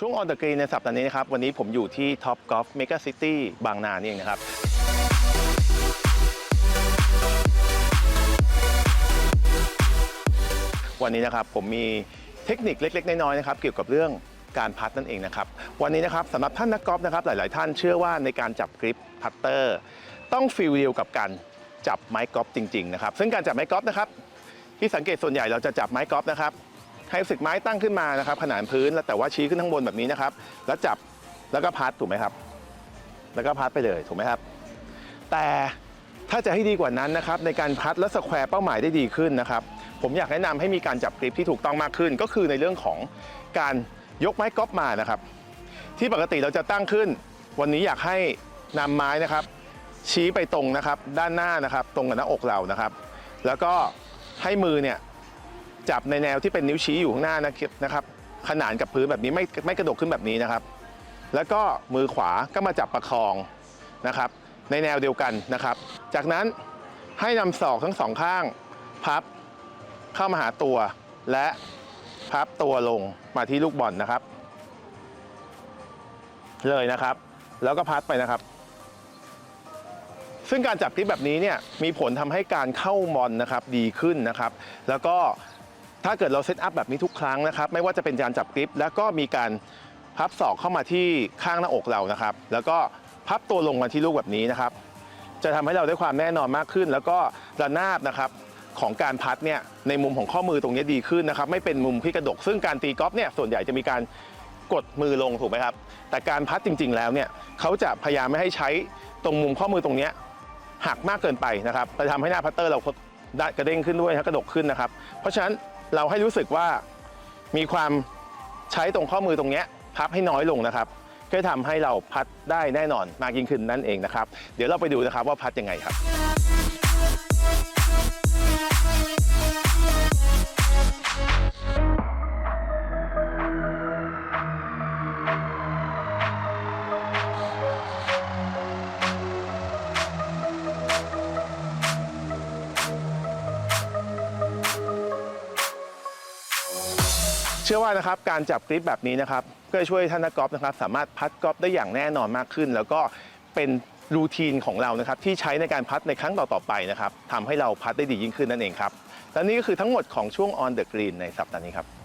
ช่วง On the Green ในสัปดาห์นี้นะครับ วันนี้ผมอยู่ที่ Top Golf Mega City บางนานี่เองนะครับวันนี้นะครับผมมีเทคนิคเล็ก ๆ น้อยๆนะครับเกี่ยวกับเรื่องการพัดนั่นเองนะครับ วันนี้นะครับสำหรับท่านนักกอล์ฟนะครับหลาย ๆ ท่านเชื่อว่าในการจับกริปพัตเตอร์ ต้องฟีลเดียวกับการจับไม้กอล์ฟจริง ๆ นะครับ ซึ่งการจับไม้กอล์ฟนะครับ ที่สังเกตส่วนใหญ่เราจะจับไม้กอล์ฟนะครับ ให้รู้สึกไม้ตั้งขึ้นมานะครับ ขนานพื้นแล้วแต่ว่าชี้ขึ้นข้างบนแบบนี้นะครับ แล้วจับแล้วก็พัดถูกไหมครับ แล้วก็พัดไปเลยถูกไหมครับ แต่ถ้าจะให้ดีกว่านั้นนะครับในการพัดและสแควร์เป้าหมายได้ดีขึ้นนะครับ ผมอยากแนะนำให้มีการจับกริปที่ถูกต้องมากขึ้น ก็คือในเรื่องของการยกไม้กอล์ฟมานะครับ ที่ปกติเราจะตั้งขึ้น วันนี้อยากให้นำไม้นะครับ ชี้ไปตรงนะครับ ด้านหน้านะครับ ตรงกับหน้าอกเรานะครับ แล้วก็ให้มือเนี่ย จับในแนวที่เป็นนิ้วชี้อยู่ข้างหน้านะครับขนานกับพื้นแบบนี้ไม่ไม่กระดกขึ้นแบบนี้นะครับ แล้วก็มือขวาก็มาจับประคองนะครับ ในแนวเดียวกันนะครับ จากนั้นให้นำศอกทั้งสองข้าง พับเข้ามาหาตัว และพับตัวลงมาที่ลูกบอลนะครับ เลยนะครับ แล้วก็พัดไปนะครับ ซึ่งการจับกริปแบบนี้เนี่ยมีผลทำให้การเข้าบอลนะครับดีขึ้นนะครับ แล้วก็ ถ้าเกิดเราเซตอัพแบบนี้ทุกครั้งนะครับ ไม่ว่าจะเป็นการจับกริป แล้วก็มีการพับศอกเข้ามาที่ข้างหน้าอกเรานะครับ แล้วก็พับตัวลงมาที่ลูกแบบนี้นะครับ จะทำให้เราได้ความแน่นอนมากขึ้น แล้วก็ระนาบนะครับของการพัดเนี่ยในมุมของข้อมือตรงนี้ดีขึ้นนะครับ ไม่เป็นมุมที่กระดก ซึ่งการตีกอล์ฟเนี่ยส่วนใหญ่จะมีการกดมือลงถูกไหมครับ แต่การพัดจริง ๆ แล้วเนี่ยเขาจะพยายามไม่ให้ใช้ตรงมุมข้อมือตรงนี้หักมากเกินไปนะครับจะทำให้หน้าพัตเตอร์เรากระเด้งขึ้นด้วยนะกระดกขึ้นนะครับ เพราะฉะนั้น เราให้รู้สึกว่ามีความใช้ตรงข้อมือตรงเนี้ยพับให้น้อยลงนะครับก็จะทำให้เราพัดได้แน่นอนมากยิ่งขึ้นนั่นเองนะครับ เดี๋ยวเราไปดูนะครับว่าพัดยังไงครับ เชื่อว่านะครับการจับกริปแบบนี้นะครับก็จะช่วยท่านนักกอล์ฟนะครับสามารถพัดกอล์ฟได้อย่างแน่นอนมากขึ้น แล้วก็เป็นรูทีนของเรานะครับที่ใช้ในการพัดในครั้งต่อๆไปนะครับทำให้เราพัดได้ดียิ่งขึ้นนั่นเองครับและนี่ก็คือทั้งหมดของช่วง On the Green ในสัปดาห์นี้ครับ